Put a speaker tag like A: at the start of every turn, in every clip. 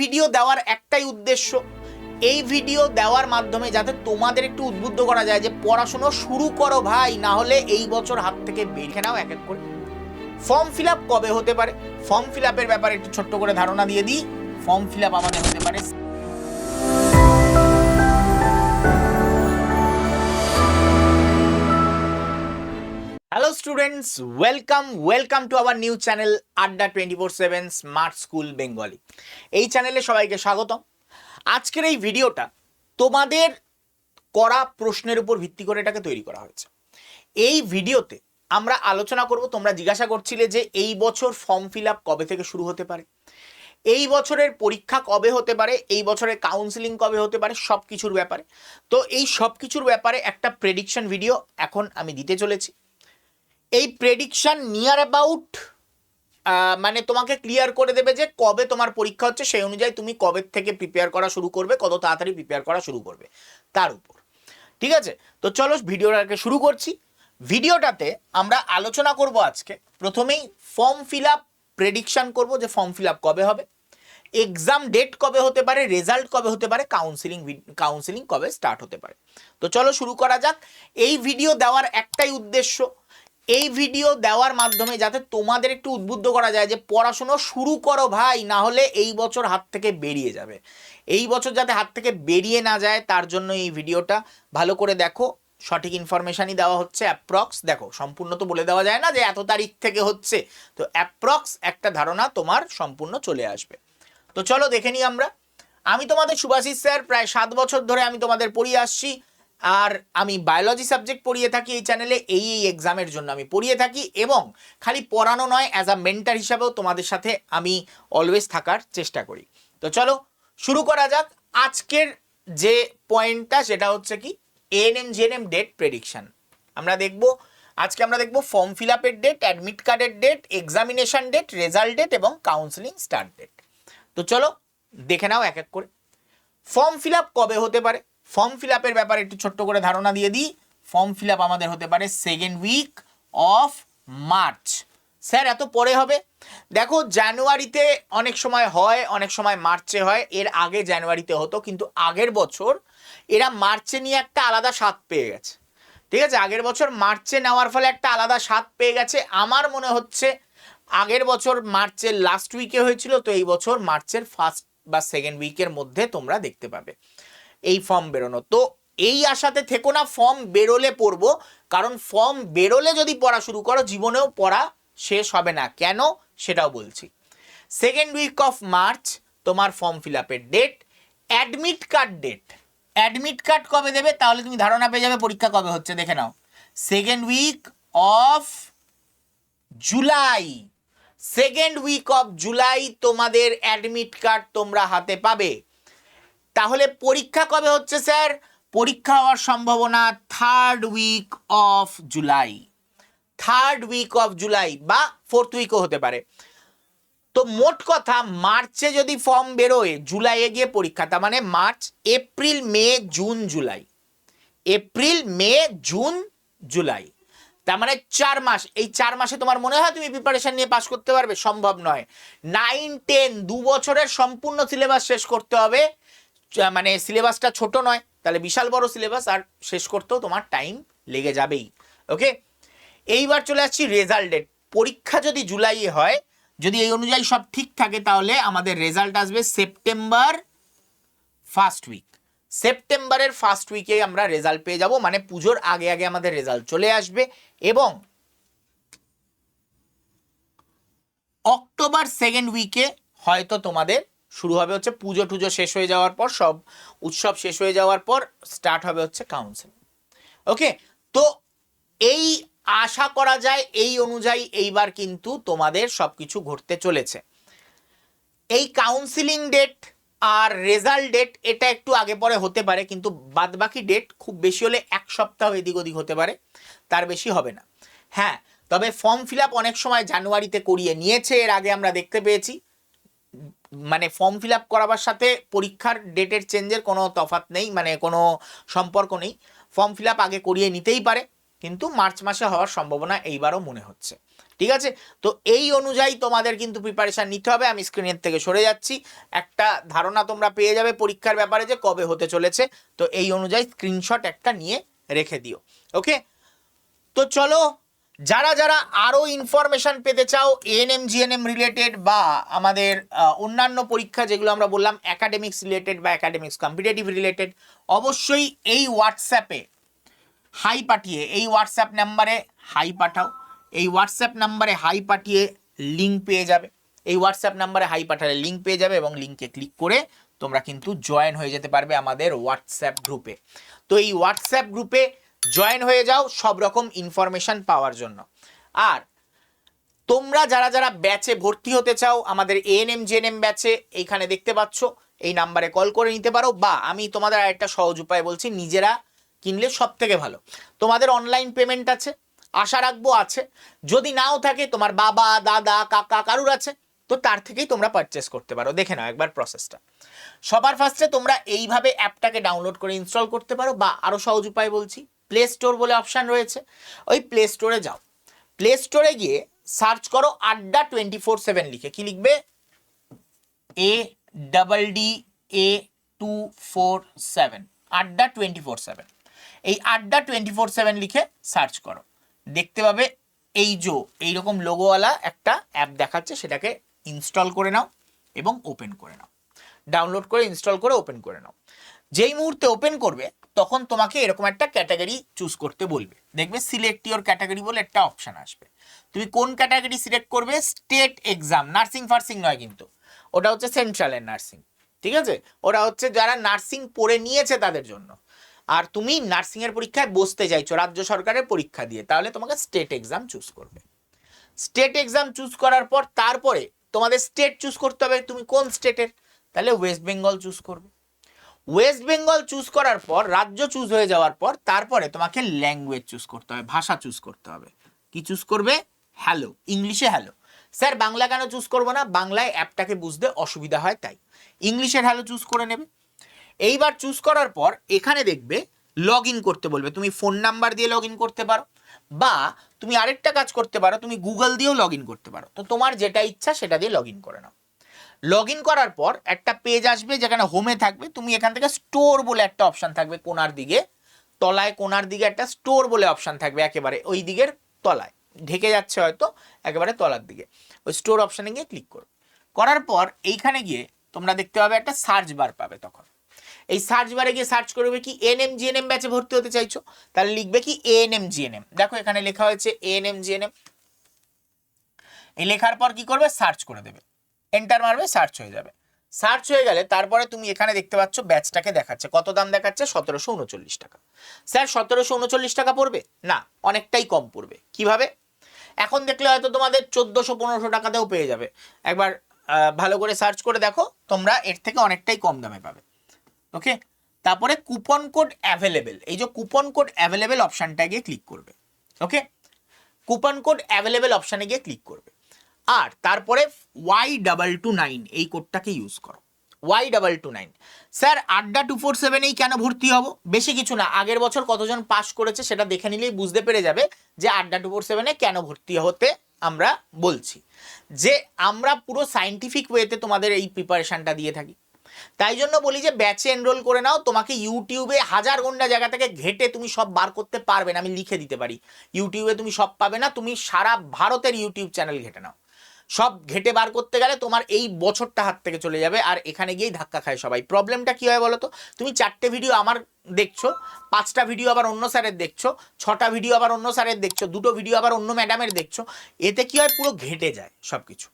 A: Video দেওয়ার একটাই উদ্দেশ্য, এই ভিডিও দেওয়ার মাধ্যমে যাতে তোমাদের একটু উদ্বুদ্ধ করা যায় যে পড়াশুনো শুরু করো ভাই, না হলে এই বছর হাত থেকে বেরিয়ে নাও এক এক করে। ফর্ম ফিল কবে হতে পারে? ফর্ম ফিল ব্যাপারে একটু ছোট্ট করে ধারণা দিয়ে দিই। ফর্ম ফিল আমাদের হতে পারে students welcome welcome to our new channel Adda twenty four seven smart school Bengali এই চ্যানেলে সবাইকে স্বাগতম। আজকের এই ভিডিওটা তোমাদের করা প্রশ্নের উপর ভিত্তি করে এটাকে তৈরি করা হয়েছে। এই ভিডিওতে আমরা আলোচনা করব, তোমরা জিজ্ঞাসা করছিলে যে এই বছর ফর্ম ফিল আপ কবে থেকে শুরু হতে পারে? এই বছরের পরীক্ষা কবে হতে পারে? এই বছরের কাউন্সিলিং কবে হতে পারে? সব কিছুর ব্যাপারে। তো এই সব কিছুর ব্যাপারে একটা প্রেডিকশন ভিডিও এখন আমি দিতে চলেছি। এই প্রেডিকশন নিয়ার অ্যাবাউট মানে তোমাকে ক্লিয়ার করে দেবে যে কবে তোমার পরীক্ষা হচ্ছে, সেই অনুযায়ী তুমি কবে থেকে প্রিপেয়ার করা শুরু করবে, কত তাড়াতাড়ি প্রিপেয়ার করা শুরু করবে, তার উপর। ঠিক আছে? তো চলো ভিডিওটাকে শুরু করছি। ভিডিওটাতে আমরা আলোচনা করব আজকে। প্রথমেই ফর্ম ফিল আপ প্রেডিকশান করব যে ফর্ম ফিল আপ কবে হবে। এক্সাম ডেট কবে হতে পারে রেজাল্ট কবে হতে পারে কাউন্সিলিং কাউন্সিলিং কবে স্টার্ট হতে পারে। তো চলো শুরু করা যাক। এই ভিডিও দেওয়ার একটাই উদ্দেশ্য এই ভিডিও দেওয়ার মাধ্যমে যাতে তোমাদের একটু উদ্বুদ্ধ করা যায় যে পড়াশুনো শুরু করো ভাই, না হলে এই বছর হাত থেকে বেরিয়ে যাবে। এই বছর যাতে হাত থেকে বেরিয়ে না যায়, তার জন্য এই ভিডিওটা ভালো করে দেখো। সঠিক ইনফরমেশনই দেওয়া হচ্ছে অ্যাপ্রক্স দেখো, সম্পূর্ণ তো বলে দেওয়া যায় না যে এত তারিখ থেকে হচ্ছে। তো অ্যাপ্রক্স একটা ধারণা তোমার সম্পূর্ণ চলে আসবে। তো চলো দেখে নিই আমরা। আমি তোমাদের সুভাষিস স্যার, প্রায় সাত বছর ধরে আমি তোমাদের পড়িয়ে আসছি। আর আমি বায়োলজি সাবজেক্ট পড়িয়ে থাকি এই চ্যানেলে এই এই এক্সামের জন্য আমি পড়িয়ে থাকি এবং খালি পড়ানো নয় অ্যাজ আ মেন্টার হিসাবেও তোমাদের সাথে আমি অলওয়েজ থাকার চেষ্টা করি। তো চলো, শুরু করা যাক। আজকের যে পয়েন্টটা সেটা হচ্ছে কি? এএনএম জিএনএম ডেট প্রেডিকশন আমরা দেখব, আজকে আমরা দেখব ফর্ম ফিল আপের ডেট অ্যাডমিট কার্ডের date examination date result date এবং কাউন্সিলিং স্টার্ট ডেট তো চলো, দেখে নাও এক এক করে। ফর্ম ফিল আপ কবে হতে পারে? ফর্ম ফিল আপের ব্যাপারে একটু ছোট্ট করে ধারণা দিয়ে দিই। ফর্ম ফিল আপ আমাদের হতে পারে second week of March sir, এত পরে হবে? দেখো, জানুয়ারিতে অনেক সময় হয়, অনেক সময় মার্চে হয়। এর আগে জানুয়ারিতে হতো, কিন্তু আগের বছর এরা মার্চে নিয়ে একটা আলাদা স্বাদ পেয়ে গেছে। ঠিক আছে, আগের বছর মার্চে নেওয়ার ফলে একটা আলাদা স্বাদ পেয়ে গেছে। আমার মনে হচ্ছে আগের বছর মার্চের লাস্ট উইকে হয়েছিল, তো এই বছর মার্চের ফার্স্ট বা সেকেন্ড উইকের মধ্যে তোমরা দেখতে পাবে। এই ফর্ম বেরোনো। তো এই আশাতে থেকো না ফর্ম বেরোলে পড়ব। কারণ ফর্ম বেরোলে যদি পড়া শুরু করো, জীবনেও পড়া শেষ হবে না। কেন? সেটাও বলছি। সেকেন্ড উইক অফ মার্চ তোমার ফর্ম ফিল আপের date admit card date admit card কবে দেবে? তাহলে তুমি ধারণা পেয়ে যাবে পরীক্ষা কবে হচ্ছে, দেখে নাও। Second week of July second week of July তোমাদের অ্যাডমিট কার্ড তোমরা হাতে পাবে। তাহলে পরীক্ষা কবে হচ্ছে, স্যার? পরীক্ষা হওয়ার সম্ভাবনা third week of July third week of July বা ফোর্থ উইকও হতে পারে। তো মোট কথা, মার্চে যদি ফর্ম বেরোয় জুলাইয়ে গিয়ে পরীক্ষা, তার মানে March April May June July April May June July তার মানে চার মাস। এই চার মাসে তোমার মনে হয় তুমি প্রিপারেশন নিয়ে পাশ করতে পারবে? সম্ভব নয়। নাইন টেন দু বছরের সম্পূর্ণ সিলেবাস শেষ করতে হবে। মানে সিলেবাসটা ছোট নয়, তাহলে বিশাল বড় সিলেবাস আর শেষ করতেও তোমার টাইম লেগে যাবেই। ওকে এইবার চলে আসছি রেজাল্ট ডেট পরীক্ষা যদি জুলাইয়ে হয়, যদি এই অনুযায়ী সব ঠিক থাকে তাহলে আমাদের রেজাল্ট আসবে সেপ্টেম্বর ফার্স্ট উইক সেপ্টেম্বরের ফার্স্ট উইকে আমরা রেজাল্ট পেয়ে যাব মানে পুজোর আগে আগে আমাদের রেজাল্ট চলে আসবে এবং অক্টোবর সেকেন্ড উইকে হয়তো তোমাদের শুরু হবে হচ্ছে পুজো টুজো শেষ হয়ে যাওয়ার পর, সব উৎসব শেষ হয়ে যাওয়ার পর স্টার্ট হবে হচ্ছে কাউন্সিল ওকে তো এই আশা করা যায়, এই অনুযায়ী এইবার কিন্তু তোমাদের সব কিছু ঘটতে চলেছে। এই কাউন্সিলিং ডেট আর রেজাল্ট ডেট এটা একটু আগে পরে হতে পারে, কিন্তু বাদবাকি ডেট খুব বেশি হলে এক সপ্তাহ এদিক ওদিক হতে পারে, তার বেশি হবে না। হ্যাঁ তবে ফর্ম ফিল অনেক সময় জানুয়ারিতে করিয়ে নিয়েছে, এর আগে আমরা দেখতে পেয়েছি। মানে ফর্ম ফিল আপ করাবার সাথে পরীক্ষার ডেটের চেঞ্জের কোনো তফাৎ নেই মানে কোনো সম্পর্ক নেই। ফর্ম ফিল আপ আগে করিয়ে নিতেই পারে, কিন্তু মার্চ মাসে হওয়ার সম্ভাবনা এইবারও মনে হচ্ছে। ঠিক আছে? তো এই অনুযায়ী তোমাদের কিন্তু প্রিপারেশান নিতে হবে। আমি স্ক্রিনের থেকে সরে যাচ্ছি। একটা ধারণা তোমরা পেয়ে যাবে পরীক্ষার ব্যাপারে যে কবে হতে চলেছে। তো এই অনুযায়ী স্ক্রিনশট একটা নিয়ে রেখে দিও। ওকে তো চলো যারা যারা আরও ইনফরমেশন পেতে চাও এএনএম জিএনএম রিলেটেড বা আমাদের অন্যান্য পরীক্ষা যেগুলো আমরা বললাম অ্যাকাডেমিক্স রিলেটেড বা অ্যাকাডেমিক্স কম্পিটেটিভ রিলেটেড অবশ্যই এই হোয়াটসঅ্যাপে হাই পাঠিয়ে, এই হোয়াটসঅ্যাপ নাম্বারে হাই পাঠাও। এই হোয়াটসঅ্যাপ নাম্বারে হাই পাঠিয়ে লিঙ্ক পেয়ে যাবে। এই হোয়াটসঅ্যাপ নাম্বারে হাই পাঠালে লিঙ্ক পেয়ে যাবে এবং লিঙ্কে ক্লিক করে তোমরা কিন্তু জয়েন হয়ে যেতে পারবে আমাদের হোয়াটসঅ্যাপ গ্রুপে তো এই হোয়াটসঅ্যাপ গ্রুপে জয়েন হয়ে যাও সব রকম ইনফরমেশন পাওয়ার জন্য। আর তোমরা যারা যারা ব্যাচে ভর্তি হতে চাও, আমাদের এএনএম জেএনএম ব্যাচে এইখানে দেখতে পাচ্ছ, এই নাম্বারে কল করে নিতে পারো। বা আমি তোমাদের আরেকটা সহজ উপায় বলছি, নিজেরা কিনলে সব থেকে ভালো। তোমাদের অনলাইন পেমেন্ট আছে, আশা রাখব আছে। যদি নাও থাকে, তোমার বাবা, দাদা, কাকা কারুর আছে, তো তার থেকেই তোমরা পারচেস করতে পারো। দেখে নাও একবার প্রসেসটা সবার ফার্স্টে তোমরা এইভাবে অ্যাপটাকে ডাউনলোড করে ইনস্টল করতে পারো। বা আরও সহজ উপায় বলছি প্লে স্টোর বলে অপশান রয়েছে। ওই প্লে স্টোরে যাও। প্লে স্টোরে গিয়ে সার্চ করো আড্ডা টোয়েন্টি ফোর সেভেন লিখে। কি লিখবে? A double D A two four seven Adda twenty four seven এই আড্ডা টোয়েন্টি ফোর সেভেন লিখে সার্চ করো। দেখতে পাবে এই যে, এইরকম লোগোওয়ালা একটা অ্যাপ দেখাচ্ছে, সেটাকে ইনস্টল করে নাও এবং ওপেন করে নাও। ডাউনলোড করে ইনস্টল করে ওপেন করে নাও। যেই মুহূর্তে ওপেন করবে, তখন তোমাকে এরকম একটা ক্যাটাগরি চুজ করতে বলবে। দেখবে সিলেক্ট ইওর ক্যাটাগরি বলে একটা অপশান আসবে। তুমি কোন ক্যাটাগরি সিলেক্ট করবে? স্টেট এক্সাম নার্সিং ফার্সিং নয় কিন্তু। ওটা হচ্ছে সেন্ট্রালের নার্সিং ঠিক আছে? ওটা হচ্ছে যারা নার্সিং পড়ে নিয়েছে তাদের জন্য। আর তুমি নার্সিং এর পরীক্ষায় বসতে চাইছো, রাজ্য সরকারের পরীক্ষা দিয়ে, তাহলে তোমাকে স্টেট এক্সাম চুজ করবে। স্টেট এক্সাম চুজ করার পর তারপরে তোমাদের স্টেট চুজ করতে হবে। তুমি কোন স্টেটের তাহলে ওয়েস্ট বেঙ্গল চুজ করবে। ওয়েস্ট বেঙ্গল চুজ করার পর, রাজ্য চুজ হয়ে যাওয়ার পর, তারপরে তোমাকে ল্যাঙ্গুয়েজ চুজ করতে হবে, ভাষা চুজ করতে হবে। কি চুজ করবে? হ্যালো ইংলিশে হ্যালো স্যার বাংলা কেন চুজ করব না? বাংলায় অ্যাপটাকে বুঝতে অসুবিধা হয়, তাই। ইংলিশের হ্যালো চুজ করে নেবে। এইবার চুজ করার পর, এখানে দেখবে লগ ইন করতে বলবে। তুমি ফোন নাম্বার দিয়ে লগ ইন করতে পারো, বা তুমি আরেকটা কাজ করতে পারো, তুমি গুগল দিয়েও লগ ইন করতে পারো। তো তোমার যেটা ইচ্ছা সেটা দিয়ে লগ ইন করে নাও। লগ ইন করার পর একটা পেজ আসবে যেখানে হোমে থাকবে। তুমি এখান থেকে স্টোর বলে একটা অপশান থাকবে কোনার দিকে। তলায় কোনার দিকে একটা স্টোর বলে অপশান থাকবে একেবারে ওই দিকের তলায়। ঢেকে যাচ্ছে হয়তো একেবারে তলার দিকে। ওই স্টোর অপশানে গিয়ে ক্লিক করো। করার পর এইখানে গিয়ে তোমরা দেখতে পাবে একটা সার্চ বার পাবে তখন। এই সার্চ বারে গিয়ে সার্চ করবে কি এনএম, জিএনএম ব্যাচে ভর্তি হতে চাইছো? তাহলে লিখবে কি এএনএম জিএনএম। দেখো এখানে লেখা হয়েছে এএনএম জিএনএম। এই লেখার পর কি করবে? সার্চ করে দেবে। এন্টার মারবে সার্চ হয়ে যাবে। সার্চ হয়ে গেলে তারপরে তুমি এখানে দেখতে পাচ্ছ ব্যাচটাকে দেখাচ্ছে। কত দাম দেখাচ্ছে? সতেরোশো উনচল্লিশ টাকা। স্যার সতেরোশো উনচল্লিশ টাকা পড়বে? না, অনেকটাই কম পড়বে। কীভাবে? এখন দেখলে হয়তো তোমাদের চোদ্দোশো পনেরোশো টাকাতেও পেয়ে যাবে। একবার ভালো করে সার্চ করে দেখো, তোমরা এর থেকে অনেকটাই কম দামে পাবে। ওকে তারপরে কুপন কোড অ্যাভেলেবেল এই যে কুপন কোড অ্যাভেলেবেল অপশানটা গিয়ে ক্লিক করবে। ওকে কুপন কোড অ্যাভেলেবেল অপশানে গিয়ে ক্লিক করবে। আর তারপরে ওয়াই ডাবল টু নাইন এই কোডটাকে ইউজ করো। Y double two nine sir, Adda two four সেভেনেই কেন ভর্তি হব? বেশি কিছু না। আগের বছর কতজন পাস করেছে সেটা দেখে নিলেই বুঝতে পেরে যাবে যে আড্ডা টু ফোর সেভেনে কেন ভর্তি হতে আমরা বলছি। যে আমরা পুরো সাইন্টিফিক ওয়েতে তোমাদের এই প্রিপারেশনটা দিয়ে থাকি। তাই জন্য বলি যে ব্যাচে এনরোল করে নাও। তোমাকে ইউটিউবে হাজার ঘণ্টা জায়গা থেকে ঘেটে তুমি সব বার করতে পারবে না। আমি লিখে দিতে পারি। ইউটিউবে তুমি সব পাবে না। তুমি সারা ভারতের ইউটিউব চ্যানেল ঘেটে নাও। সব ঘেটে বার করতে গেলে তোমার এই বছরটা হাত থেকে চলে যাবে আর এখানে গিয়েই ধাক্কা খায় সবাই। প্রবলেমটা কী হয় বলো তো? তুমি চারটে ভিডিও আমার দেখছ, পাঁচটা ভিডিও আবার অন্য স্যারের দেখছ, ছটা ভিডিও আবার অন্য স্যারের দেখছ, দুটো ভিডিও আবার অন্য ম্যাডামের দেখছ, এতে কি হয় পুরো ঘেটে যায় সব কিছু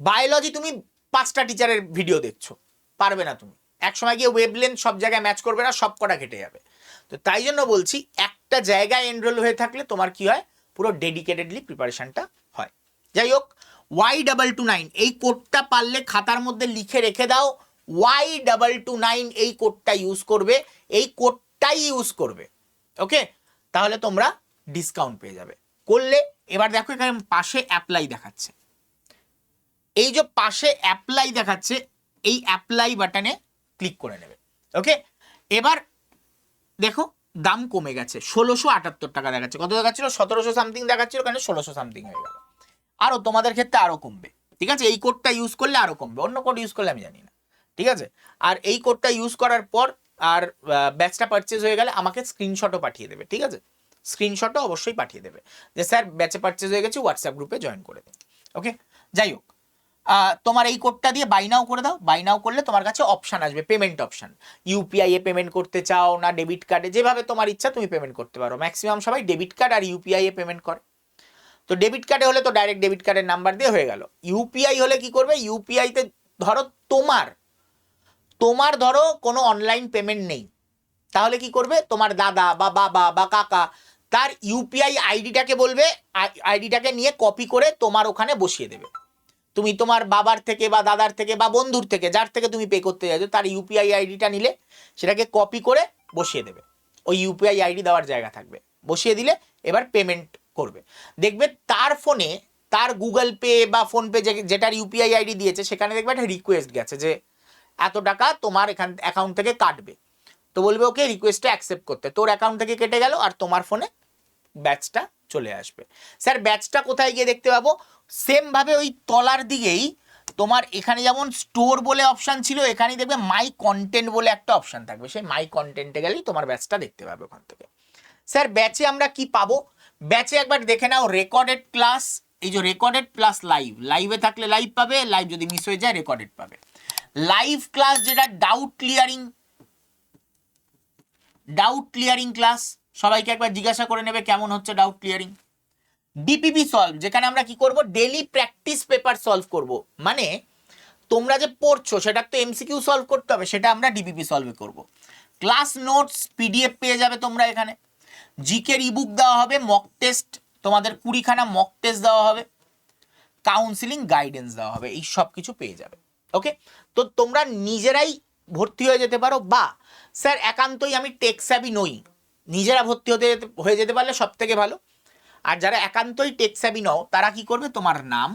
A: বায়োলজি তুমি পাঁচটা টিচারের ভিডিও দেখছ, পারবে না তুমি। এক সময় গিয়ে ওয়েবলেন্থ সব জায়গায় ম্যাচ করবে না, সব কটা কেটে যাবে। তো তাই জন্য বলছি, একটা জায়গায় এনরোল হয়ে থাকলে তোমার কি হয়? পুরো ডেডিকেটেডলি প্রিপারেশনটা যাই হোক ওয়াই ডাবল টু নাইন এই কোডটা পারলে খাতার মধ্যে লিখে রেখে দাও ওয়াই ডাবল টু নাইন এই কোডটা ইউজ করবে, এই কোডটাই ইউজ করবে ওকে তাহলে তোমরা ডিসকাউন্ট পেয়ে যাবে। করলে, এবার দেখো এখানে পাশে অ্যাপ্লাই দেখাচ্ছে। এই যে পাশে অ্যাপ্লাই দেখাচ্ছে, এই অ্যাপ্লাই বাটনে ক্লিক করে নেবে ওকে এবার দেখো, দাম কমে গেছে, ষোলোশো আটাত্তর টাকা দেখাচ্ছে। কত দেখাচ্ছিল? সতেরোশো সামথিং দেখাচ্ছিল ওখানে ষোলোশো সামথিং হয়ে গেল। আরও তোমাদের ক্ষেত্রে আরও কমবে। ঠিক আছে? এই কোডটা ইউজ করলে আরও কমবে। অন্য কোড ইউজ করলে আমি জানি না। ঠিক আছে? আর এই কোডটা ইউজ করার পর আর ব্যাচটা পারচেজ হয়ে গেলে আমাকে স্ক্রিনশটও পাঠিয়ে দেবে। ঠিক আছে? স্ক্রিনশটও অবশ্যই পাঠিয়ে দেবে। যে, স্যার ব্যাচে পারচেজ হয়ে গেছে হোয়াটসঅ্যাপ গ্রুপে জয়েন করে দিন। ওকে যাই হোক তোমার এই কোডটা দিয়ে বাই নাও করে দাও। বাই নাও করলে তোমার কাছে অপশন আসবে পেমেন্ট অপশান ইউপিআই এ পেমেন্ট করতে চাও না ডেবিট কার্ডে যেভাবে তোমার ইচ্ছা তুমি পেমেন্ট করতে পারো। ম্যাক্সিমাম সবাই ডেবিট কার্ড আর ইউপিআই এ পেমেন্ট করে। তো ডেবিট কার্ডে হলে তো ডাইরেক্ট ডেবিট কার্ডের নাম্বার দিয়ে হয়ে গেল। ইউপিআই হলে কি করবে? ইউপিআইতে ধরো তোমার তোমার ধরো কোনো অনলাইন পেমেন্ট নেই। তাহলে কি করবে? তোমার দাদা বা বাবা বা কাকা, তার ইউপিআই আইডিটাকে বলবে আইডিটাকে নিয়ে কপি করে তোমার ওখানে বসিয়ে দেবে। তুমি তোমার বাবার থেকে বা দাদার থেকে বা বন্ধুর থেকে, যার থেকে তুমি পে করতে যাচ্ছ, তার ইউপিআই আইডিটা নিলে সেটাকে কপি করে বসিয়ে দেবে। ওই ইউপিআই আইডি দেওয়ার জায়গা থাকবে। বসিয়ে দিলে এবার পেমেন্ট করবে। দেখবে তার ফোনে তার গুগল পে বা ফোনপে যেটার ইউপিআই আইডি দিয়েছে, সেখানে দেখবে একটা রিকোয়েস্ট গেছে যে, এত টাকা তোমার এখান অ্যাকাউন্ট থেকে কাটবে। তো বলবে ওকে রিকোয়েস্টটা অ্যাকসেপ্ট করতে। তোর অ্যাকাউন্ট থেকে কেটে গেল আর তোমার ফোনে ব্যাচটা চলে আসবে। স্যার ব্যাচটা কোথায় গিয়ে দেখতে পাবো? সেম ভাবে ওই তলার দিকেই তোমার এখানে যেমন স্টোর বলে অপশান ছিল, এখানেই দেখবে মাই কন্টেন্ট বলে একটা অপশন থাকবে। সেই মাই কন্টেন্টে গেলেই তোমার ব্যাচটা দেখতে পাবে ওখান থেকে। স্যার ব্যাচে আমরা কি পাবো? ব্যাচে একবার দেখে নাও রেকর্ডেড ক্লাস এই যে রেকর্ডেড প্লাস লাইভ লাইভে থাকলে লাইভ পাবে লাইভ যদি মিস হয়ে যায় রেকর্ডেড পাবে। লাইভ ক্লাস যেটা doubt clearing doubt clearing class সবাইকে একবার জিজ্ঞাসা করে নেবে কেমন হচ্ছে ডাউট ক্লিয়ারিং ডিপিপি সলভ যেখানে আমরা কি করব? ডেলি প্র্যাকটিস পেপার সলভ করব। মানে তোমরা যে পড়ছো, সেটা তো এমসিকিউ সলভ করতে হবে, সেটা আমরা ডিপিপি সলভে করব। ক্লাস নোটস পিডিএফ পেয়ে যাবে তোমরা এখানে। জিকের ইবুক দেওয়া হবে মক টেস্ট তোমাদের কুড়িখানা মক টেস্ট দেওয়া হবে কাউন্সিলিং গাইডেন্স দেওয়া হবে, এই সব কিছু পেয়ে যাবে ওকে তো তোমরা নিজেরাই ভর্তি হয়ে যেতে পারো, বা স্যার একান্তই আমি টেক্সাবি নই, নিজেরা ভর্তি হতে হয়ে যেতে পারলে সব থেকে ভালো। আর যারা একান্তই টেক্সাবি নও, তারা কি করবে? তোমার নাম,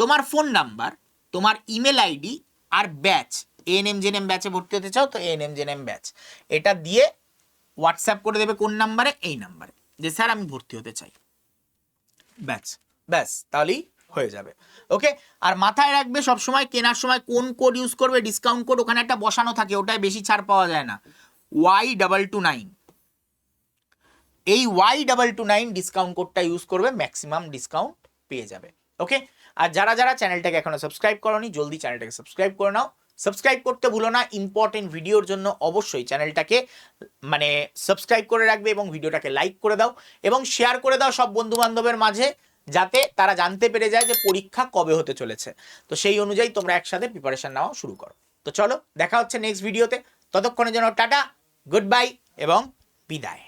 A: তোমার ফোন নাম্বার তোমার ইমেল আইডি আর ব্যাচ এএনএম জেনএম ব্যাচে ভর্তি হতে চাও, তো এএনএম জেনএম ব্যাচ এটা দিয়ে হোয়াটসঅ্যাপ করে দেবে কোন নাম্বারে? এই নাম্বারে। যে স্যার, আমি ভর্তি হতে চাই। ব্যাস ব্যাস, তাহলেই হয়ে যাবে। ওকে? আর মাথায় রাখবে সব সময় কেনার সময় কোন কোড ইউজ করবে ডিসকাউন্ট কোড ওখানে একটা বসানো থাকে, ওটায় বেশি ছাড় পাওয়া যায় না। ওয়াই ডাবল টু নাইন এই Y double two nine discount কোডটা ইউজ করবে ম্যাক্সিমাম ডিসকাউন্ট পেয়ে যাবে। ওকে? আর যারা যারা চ্যানেলটাকে এখনও সাবস্ক্রাইব করনি, জলদি চ্যানেলটাকে সাবস্ক্রাইব করে নাও। সাবস্ক্রাইব করতে ভুলো না ইম্পর্টেন্ট ভিডিওর জন্য অবশ্যই চ্যানেলটাকে মানে সাবস্ক্রাইব করে রাখবে এবং ভিডিওটাকে লাইক করে দাও এবং শেয়ার করে দাও সব বন্ধু বান্ধবের মাঝে যাতে তারা জানতে পেরে যায় যে পরীক্ষা কবে হতে চলেছে। তো সেই অনুযায়ী তোমরা একসাথে প্রিপারেশান নেওয়া শুরু করো। তো চলো, দেখা হচ্ছে নেক্সট ভিডিওতে ততক্ষণের জন্য টাটা গুড বাই এবং বিদায়।